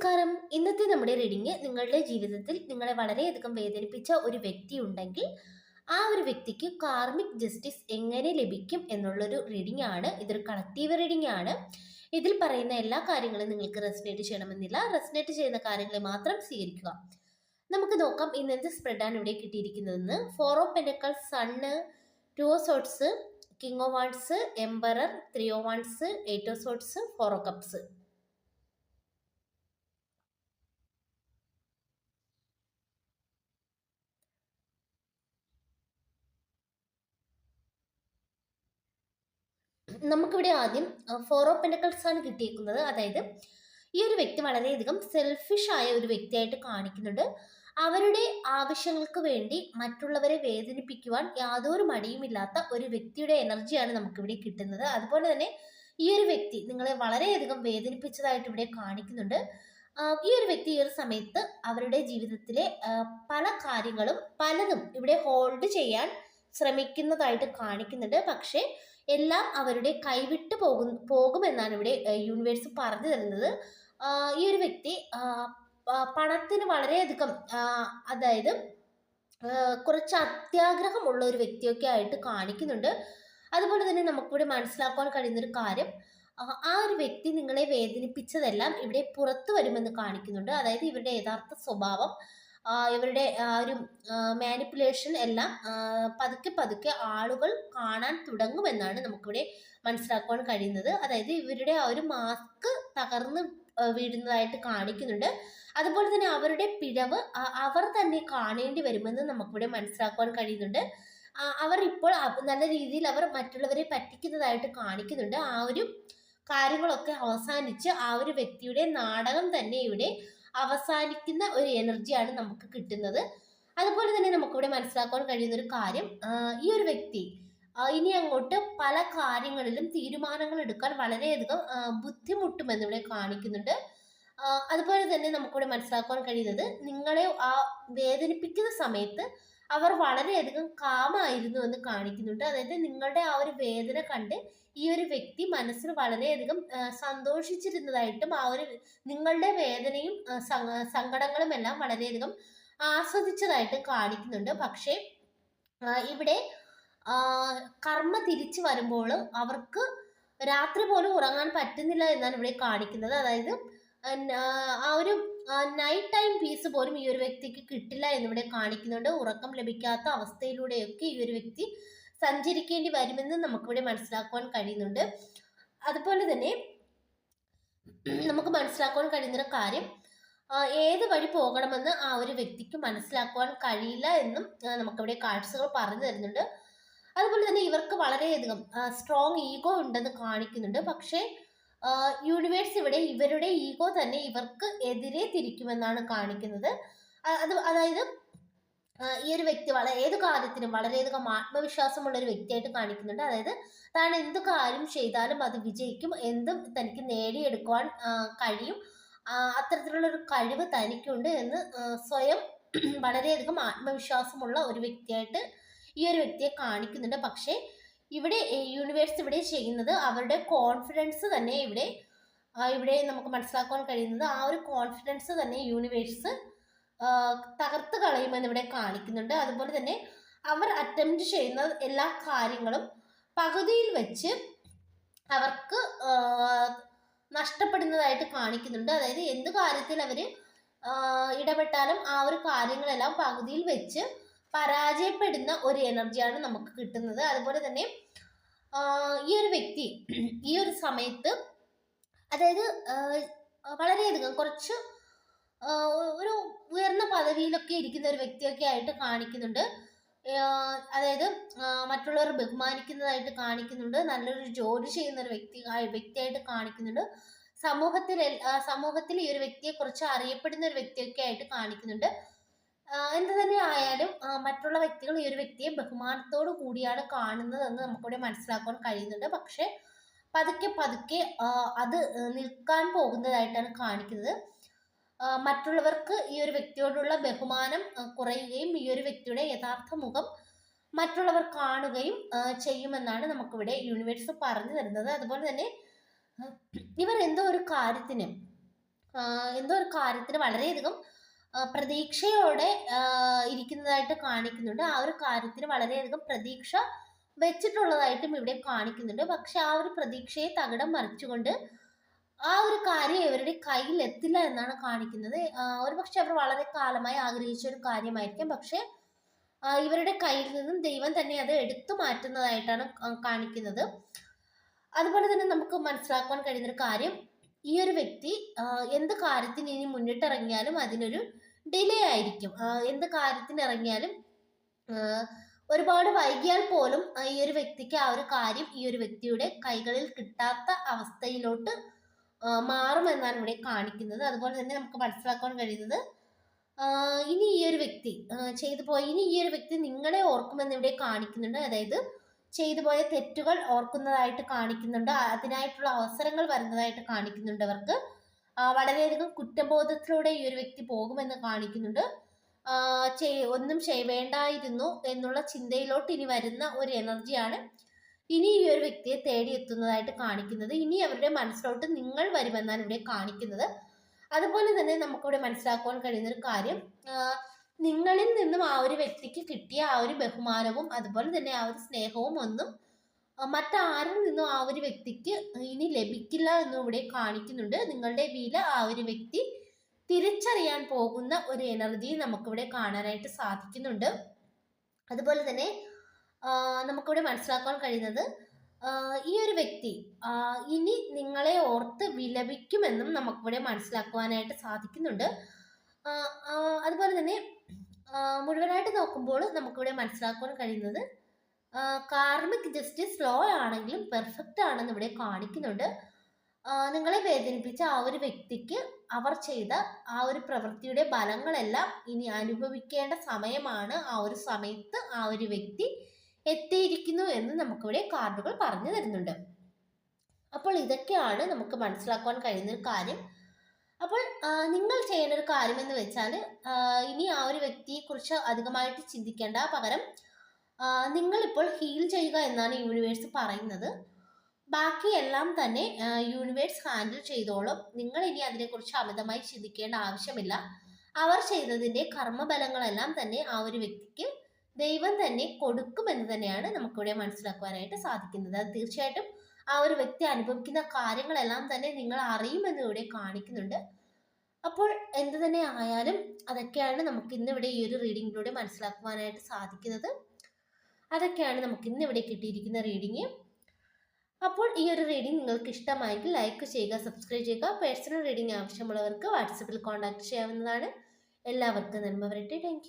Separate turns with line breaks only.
നമസ്കാരം. ഇന്നത്തെ നമ്മുടെ റീഡിങ് നിങ്ങളുടെ ജീവിതത്തിൽ നിങ്ങളെ വളരെയധികം വേദനിപ്പിച്ച ഒരു വ്യക്തി ഉണ്ടെങ്കിൽ ആ ഒരു വ്യക്തിക്ക് കാർമിക് ജസ്റ്റിസ് എങ്ങനെ ലഭിക്കും എന്നുള്ളൊരു റീഡിംഗ് ആണ്. ഇതൊരു കളക്റ്റീവ് റീഡിംഗ് ആണ്. ഇതിൽ പറയുന്ന എല്ലാ കാര്യങ്ങളും നിങ്ങൾക്ക് റെസിനേറ്റ് ചെയ്യണമെന്നില്ല. റെസിനേറ്റ് ചെയ്യുന്ന കാര്യങ്ങളെ മാത്രം സ്വീകരിക്കുക. നമുക്ക് നോക്കാം ഇന്ന് എന്ത് സ്പ്രെഡാണ് ഇവിടെ കിട്ടിയിരിക്കുന്നതെന്ന്. Four of pentacles sun two swords king of wands emperor three of wands eight of swords four of cups നമുക്കിവിടെ ആദ്യം ഫോർ ഓഫ് ആണ് കിട്ടിയിരിക്കുന്നത് അതായത് ഈ ഒരു വ്യക്തി വളരെയധികം സെൽഫിഷ് ആയ ഒരു വ്യക്തിയായിട്ട് കാണിക്കുന്നുണ്ട്. അവരുടെ ആവശ്യങ്ങൾക്ക് വേണ്ടി മറ്റുള്ളവരെ വേദനിപ്പിക്കുവാൻ യാതൊരു മടിയുമില്ലാത്ത ഒരു വ്യക്തിയുടെ എനർജിയാണ് നമുക്കിവിടെ കിട്ടുന്നത്. അതുപോലെ തന്നെ ഈ ഒരു വ്യക്തി നിങ്ങളെ വളരെയധികം വേദനിപ്പിച്ചതായിട്ട് ഇവിടെ കാണിക്കുന്നുണ്ട്. ഈ ഒരു വ്യക്തി ഈ ഒരു സമയത്ത് അവരുടെ ജീവിതത്തിലെ പല കാര്യങ്ങളും പലതും ഇവിടെ ഹോൾഡ് ചെയ്യാൻ ശ്രമിക്കുന്നതായിട്ട് കാണിക്കുന്നുണ്ട്. പക്ഷേ എല്ലാം അവരുടെ കൈവിട്ട് പോകും പോകുമെന്നാണ് ഇവിടെ യൂണിവേഴ്സ് പറഞ്ഞു തരുന്നത്. ഈ ഒരു വ്യക്തി പണത്തിന് വളരെയധികം അതായത് കുറച്ച് അത്യാഗ്രഹമുള്ള ഒരു വ്യക്തിയൊക്കെ ആയിട്ട് കാണിക്കുന്നുണ്ട്. അതുപോലെ തന്നെ നമുക്കിവിടെ മനസ്സിലാക്കാൻ കഴിയുന്നൊരു കാര്യം ആ, ഒരു വ്യക്തി നിങ്ങളെ വേദനിപ്പിച്ചതെല്ലാം ഇവിടെ പുറത്തു വരുമെന്ന് കാണിക്കുന്നുണ്ട്. അതായത് ഇവരുടെ യഥാർത്ഥ സ്വഭാവം ഇവരുടെ ആ ഒരു മാനിപ്പുലേഷൻ എല്ലാം പതുക്കെ പതുക്കെ ആളുകൾ കാണാൻ തുടങ്ങുമെന്നാണ് നമുക്കിവിടെ മനസ്സിലാക്കുവാൻ കഴിയുന്നത്. അതായത് ഇവരുടെ ആ ഒരു മാസ്ക് തകർന്ന് വീഴുന്നതായിട്ട് കാണിക്കുന്നുണ്ട്. അതുപോലെ തന്നെ അവരുടെ പിഴവ് അവർ തന്നെ കാണേണ്ടി വരുമെന്ന് നമുക്കിവിടെ മനസ്സിലാക്കുവാൻ കഴിയുന്നുണ്ട്. അവർ ഇപ്പോൾ നല്ല രീതിയിൽ അവർ മറ്റുള്ളവരെ പറ്റിക്കുന്നതായിട്ട് കാണിക്കുന്നുണ്ട്. ആ ഒരു കാര്യങ്ങളൊക്കെ അവസാനിച്ച് ആ ഒരു വ്യക്തിയുടെ നാടകം തന്നെ ഇവിടെ അവസാനിക്കുന്ന ഒരു എനർജിയാണ് നമുക്ക് കിട്ടുന്നത്. അതുപോലെ തന്നെ നമുക്കിവിടെ മനസ്സിലാക്കാൻ കഴിയുന്ന ഒരു കാര്യം ഈ ഒരു വ്യക്തി ഇനി അങ്ങോട്ട് പല കാര്യങ്ങളിലും തീരുമാനങ്ങൾ എടുക്കാൻ വളരെയധികം ബുദ്ധിമുട്ടുമെന്ന് ഇവിടെ കാണിക്കുന്നുണ്ട്. അതുപോലെ തന്നെ നമുക്കിവിടെ മനസ്സിലാക്കാൻ കഴിയുന്നത് നിങ്ങളെ ആ വേദനിപ്പിക്കുന്ന സമയത്ത് അവർ വളരെയധികം കാമായിരുന്നു എന്ന് കാണിക്കുന്നുണ്ട്. അതായത് നിങ്ങളുടെ ആ ഒരു വേദന കണ്ട് ഈ ഒരു വ്യക്തി മനസ്സിൽ വളരെയധികം സന്തോഷിച്ചിരുന്നതായിട്ടും ആ ഒരു നിങ്ങളുടെ വേദനയും സങ്കടങ്ങളും എല്ലാം വളരെയധികം ആസ്വദിച്ചതായിട്ട് കാണിക്കുന്നുണ്ട്. പക്ഷേ ഇവിടെ കർമ്മ തിരിച്ചു വരുമ്പോൾ അവർക്ക് രാത്രി പോലും ഉറങ്ങാൻ പറ്റുന്നില്ല എന്നാണ് ഇവിടെ കാണിക്കുന്നത്. അതായത് ആ, ഒരു നൈറ്റ് ടൈം പീസ് പോലും ഈ ഒരു വ്യക്തിക്ക് കിട്ടില്ല എന്നിവിടെ കാണിക്കുന്നുണ്ട്. ഉറക്കം ലഭിക്കാത്ത അവസ്ഥയിലൂടെയൊക്കെ ഈ ഒരു വ്യക്തി സഞ്ചരിക്കേണ്ടി വരുമെന്ന് നമുക്കിവിടെ മനസ്സിലാക്കുവാൻ കഴിയുന്നുണ്ട്. അതുപോലെ തന്നെ നമുക്ക് മനസ്സിലാക്കുവാൻ കഴിയുന്നൊരു കാര്യം ഏത് വഴി പോകണമെന്ന് ആ ഒരു വ്യക്തിക്ക് മനസ്സിലാക്കുവാൻ കഴിയില്ല എന്നും നമുക്കിവിടെ കാഴ്ചകൾ പറഞ്ഞു തരുന്നുണ്ട്. അതുപോലെ തന്നെ ഇവർക്ക് വളരെയധികം സ്ട്രോങ് ഈഗോ ഉണ്ടെന്ന് കാണിക്കുന്നുണ്ട്. പക്ഷേ യൂണിവേഴ്സ് ഇവിടെ ഇവരുടെ ഈഗോ തന്നെ ഇവർക്ക് എതിരെ തിരിക്കുമെന്നാണ് കാണിക്കുന്നത്. അത് അതായത് ഈ ഒരു വ്യക്തി വളരെ ഏത് കാര്യത്തിനും വളരെയധികം ആത്മവിശ്വാസമുള്ള ഒരു വ്യക്തിയായിട്ട് കാണിക്കുന്നുണ്ട്. അതായത് താൻ എന്ത് കാര്യം ചെയ്താലും അത് വിജയിക്കും എന്തും തനിക്ക് നേടിയെടുക്കുവാൻ കഴിയും. അത്തരത്തിലുള്ള ഒരു കഴിവ് തനിക്കുണ്ട് എന്ന് സ്വയം വളരെയധികം ആത്മവിശ്വാസമുള്ള ഒരു വ്യക്തിയായിട്ട് ഈ ഒരു വ്യക്തിയെ കാണിക്കുന്നുണ്ട്. പക്ഷേ ഇവിടെ യൂണിവേഴ്സ് ഇവിടെ ചെയ്യുന്നത് അവരുടെ കോൺഫിഡൻസ് തന്നെ ഇവിടെ ഇവിടെ നമുക്ക് മനസ്സിലാക്കാൻ കഴിയുന്നത് ആ ഒരു കോൺഫിഡൻസ് തന്നെ യൂണിവേഴ്സ് തകർത്ത് കളയുമെന്ന് ഇവിടെ കാണിക്കുന്നുണ്ട്. അതുപോലെ തന്നെ അവർ അറ്റംപ്റ്റ് ചെയ്യുന്ന എല്ലാ കാര്യങ്ങളും പകുതിയിൽ വെച്ച് അവർക്ക് നഷ്ടപ്പെടുന്നതായിട്ട് കാണിക്കുന്നുണ്ട്. അതായത് എന്ത് കാര്യത്തിൽ അവർ ഇടപെട്ടാലും ആ ഒരു കാര്യങ്ങളെല്ലാം പകുതിയിൽ വെച്ച് പരാജയപ്പെടുന്ന ഒരു എനർജിയാണ് നമുക്ക് കിട്ടുന്നത്. അതുപോലെ തന്നെ ഈ ഒരു വ്യക്തി ഈ ഒരു സമയത്ത് അതായത് വളരെയധികം കുറച്ച് ഒരു ഉയർന്ന പദവിയിലൊക്കെ ഇരിക്കുന്ന ഒരു വ്യക്തിയൊക്കെ ആയിട്ട് കാണിക്കുന്നുണ്ട്. അതായത് മറ്റുള്ളവർ ബഹുമാനിക്കുന്നതായിട്ട് കാണിക്കുന്നുണ്ട്. നല്ലൊരു ജോലി ചെയ്യുന്ന ഒരു വ്യക്തി വ്യക്തിയായിട്ട് കാണിക്കുന്നുണ്ട്. സമൂഹത്തിൽ സമൂഹത്തിൽ ഈ ഒരു വ്യക്തിയെ കുറിച്ച് അറിയപ്പെടുന്ന ഒരു വ്യക്തിയൊക്കെ ആയിട്ട് കാണിക്കുന്നുണ്ട്. എന്ത് തന്നെ ആയാലും മറ്റുള്ള വ്യക്തികൾ ഈ ഒരു വ്യക്തിയെ ബഹുമാനത്തോടു കൂടിയാണ് കാണുന്നതെന്ന് നമുക്കിവിടെ മനസ്സിലാക്കാൻ കഴിയുന്നുണ്ട്. പക്ഷെ പതുക്കെ പതുക്കെ അത് നിൽക്കാൻ പോകുന്നതായിട്ടാണ് കാണിക്കുന്നത്. മറ്റുള്ളവർക്ക് ഈ ഒരു വ്യക്തിയോടുള്ള ബഹുമാനം കുറയുകയും ഈ ഒരു വ്യക്തിയുടെ യഥാർത്ഥ മുഖം മറ്റുള്ളവർ കാണുകയും ചെയ്യുമെന്നാണ് നമുക്കിവിടെ യൂണിവേഴ്സ് പറഞ്ഞു തരുന്നത്. അതുപോലെ തന്നെ ഇവർ എന്തോ ഒരു കാര്യത്തിന് എന്തോ ഒരു കാര്യത്തിന് വളരെയധികം പ്രതീക്ഷയോടെ ഇരിക്കുന്നതായിട്ട് കാണിക്കുന്നുണ്ട്. ആ ഒരു കാര്യത്തിന് വളരെയധികം പ്രതീക്ഷ വെച്ചിട്ടുള്ളതായിട്ടും ഇവിടെ കാണിക്കുന്നുണ്ട്. പക്ഷെ ആ ഒരു പ്രതീക്ഷയെ തകിടം മറിച്ചുകൊണ്ട് ആ ഒരു കാര്യം ഇവരുടെ കയ്യിൽ എത്തില്ല എന്നാണ് കാണിക്കുന്നത്. ഒരു ഒരുപക്ഷെ അവർ വളരെ കാലമായി ആഗ്രഹിച്ച ഒരു കാര്യമായിരിക്കും. പക്ഷെ ഇവരുടെ കയ്യിൽ നിന്നും ദൈവം തന്നെ അത് എടുത്തു മാറ്റുന്നതായിട്ടാണ് കാണിക്കുന്നത്. അതുപോലെ തന്നെ നമുക്ക് മനസ്സിലാക്കാൻ കഴിയുന്ന ഒരു കാര്യം ഈ ഒരു വ്യക്തി എന്ത് കാര്യത്തിന് ഇനി മുന്നിട്ടിറങ്ങിയാലും അതിനൊരു ഡിലേ ആയിരിക്കും. എന്ത് കാര്യത്തിന് ഇറങ്ങിയാലും ഒരുപാട് വൈകിയാൽ പോലും ഈ ഒരു വ്യക്തിക്ക് ആ ഒരു കാര്യം ഈ ഒരു വ്യക്തിയുടെ കൈകളിൽ കിട്ടാത്ത അവസ്ഥയിലോട്ട് മാറുമെന്നാണ് ഇവിടെ കാണിക്കുന്നത്. അതുപോലെ തന്നെ നമുക്ക് മനസ്സിലാക്കാൻ കഴിയുന്നത് ഇനി ഈ ഒരു വ്യക്തി ചെയ്തു പോയ ഇനി ഈ ഒരു വ്യക്തി നിങ്ങളെ ഓർക്കുമെന്ന് ഇവിടെ കാണിക്കുന്നുണ്ട്. അതായത് ചെയ്തു പോയ തെറ്റുകൾ ഓർക്കുന്നതായിട്ട് കാണിക്കുന്നുണ്ട്. അതിനായിട്ടുള്ള അവസരങ്ങൾ വരുന്നതായിട്ട് കാണിക്കുന്നുണ്ട് അവർക്ക്. വളരെയധികം കുറ്റബോധത്തിലൂടെ ഈ ഒരു വ്യക്തി പോകുമെന്ന് കാണിക്കുന്നുണ്ട്. ഒന്നും വേണ്ടായിരുന്നു എന്നുള്ള ചിന്തയിലോട്ട് ഇനി വരുന്ന ഒരു എനർജിയാണ് ഇനി ഈ ഒരു വ്യക്തിയെ തേടിയെത്തുന്നതായിട്ട് കാണിക്കുന്നത്. ഇനി അവരുടെ മനസ്സിലോട്ട് നിങ്ങൾ വരുമെന്നാണ് ഇവിടെ കാണിക്കുന്നത്. അതുപോലെ തന്നെ നമുക്കിവിടെ മനസ്സിലാക്കുവാൻ കഴിയുന്ന ഒരു കാര്യം നിങ്ങളിൽ നിന്നും ആ ഒരു വ്യക്തിക്ക് കിട്ടിയ ആ ഒരു ബഹുമാനവും അതുപോലെ തന്നെ ആ ഒരു സ്നേഹവും ഒന്നും മറ്റാരിൽ നിന്നും ആ ഒരു വ്യക്തിക്ക് ഇനി ലഭിക്കില്ല എന്നും ഇവിടെ കാണിക്കുന്നുണ്ട്. നിങ്ങളുടെ വില ആ ഒരു വ്യക്തി തിരിച്ചറിയാൻ പോകുന്ന ഒരു എനർജി നമുക്കിവിടെ കാണാനായിട്ട് സാധിക്കുന്നുണ്ട്. അതുപോലെ തന്നെ നമുക്കിവിടെ മനസ്സിലാക്കാൻ കഴിയുന്നത് ഈ ഒരു വ്യക്തി ഇനി നിങ്ങളെ ഓർത്ത് വിലപിക്കുമെന്നും നമുക്കിവിടെ മനസ്സിലാക്കുവാനായിട്ട് സാധിക്കുന്നുണ്ട്. അതുപോലെ തന്നെ മുഴുവനായിട്ട് നോക്കുമ്പോൾ നമുക്കിവിടെ മനസ്സിലാക്കുവാൻ കഴിയുന്നത് കാർമിക് ജസ്റ്റിസ് ലോ ആണെങ്കിലും പെർഫെക്റ്റ് ആണെന്ന് ഇവിടെ കാണിക്കുന്നുണ്ട്. നിങ്ങളെ വേദനിപ്പിച്ച ആ ഒരു വ്യക്തിക്ക് അവർ ചെയ്ത ആ ഒരു പ്രവൃത്തിയുടെ ഫലങ്ങളെല്ലാം ഇനി അനുഭവിക്കേണ്ട സമയമാണ് ആ ഒരു സമയത്ത് ആ ഒരു വ്യക്തി എത്തിയിരിക്കുന്നു എന്ന് നമുക്കിവിടെ കാർഡുകൾ പറഞ്ഞു തരുന്നുണ്ട്. അപ്പോൾ ഇതൊക്കെയാണ് നമുക്ക് മനസ്സിലാക്കുവാൻ കഴിയുന്ന ഒരു കാര്യം. അപ്പോൾ നിങ്ങൾ ചെയ്യുന്ന ഒരു കാര്യം എന്ന് വെച്ചാൽ ഇനി ആ ഒരു വ്യക്തിയെക്കുറിച്ച് അധികമായിട്ട് ചിന്തിക്കേണ്ട പകരം നിങ്ങളിപ്പോൾ ഹീൽ ചെയ്യുക എന്നാണ് യൂണിവേഴ്സ് പറയുന്നത്. ബാക്കി എല്ലാം തന്നെ യൂണിവേഴ്സ് ഹാൻഡിൽ ചെയ്തോളും. നിങ്ങൾ ഇനി അതിനെക്കുറിച്ച് അമിതമായി ചിന്തിക്കേണ്ട ആവശ്യമില്ല. അവർ ചെയ്തതിന്റെ കർമ്മബലങ്ങളെല്ലാം തന്നെ ആ ഒരു വ്യക്തിക്ക് ദൈവം തന്നെ കൊടുക്കുമെന്ന് തന്നെയാണ് നമുക്കിവിടെ മനസ്സിലാക്കുവാനായിട്ട് സാധിക്കുന്നത്. അത് തീർച്ചയായിട്ടും ആ ഒരു വ്യക്തി അനുഭവിക്കുന്ന കാര്യങ്ങളെല്ലാം തന്നെ നിങ്ങൾ അറിയുമെന്ന് ഇവിടെ കാണിക്കുന്നുണ്ട്. അപ്പോൾ എന്ത് തന്നെ ആയാലും അതൊക്കെയാണ് നമുക്ക് ഇന്നിവിടെ ഈ ഒരു റീഡിങ്ങിലൂടെ മനസ്സിലാക്കുവാനായിട്ട് സാധിക്കുന്നത്. അതൊക്കെയാണ് നമുക്ക് ഇന്ന് ഇവിടെ കിട്ടിയിരിക്കുന്ന റീഡിങ് അപ്പോൾ ഈ ഒരു റീഡിംഗ് നിങ്ങൾക്ക് ഇഷ്ടമായെങ്കിൽ ലൈക്ക് ചെയ്യുക സബ്സ്ക്രൈബ് ചെയ്യുക. പേഴ്സണൽ റീഡിംഗ് ആവശ്യമുള്ളവർക്ക് വാട്സപ്പിൽ കോൺടാക്ട് ചെയ്യാവുന്നതാണ്. എല്ലാവർക്കും നന്മ വരട്ടെ. താങ്ക്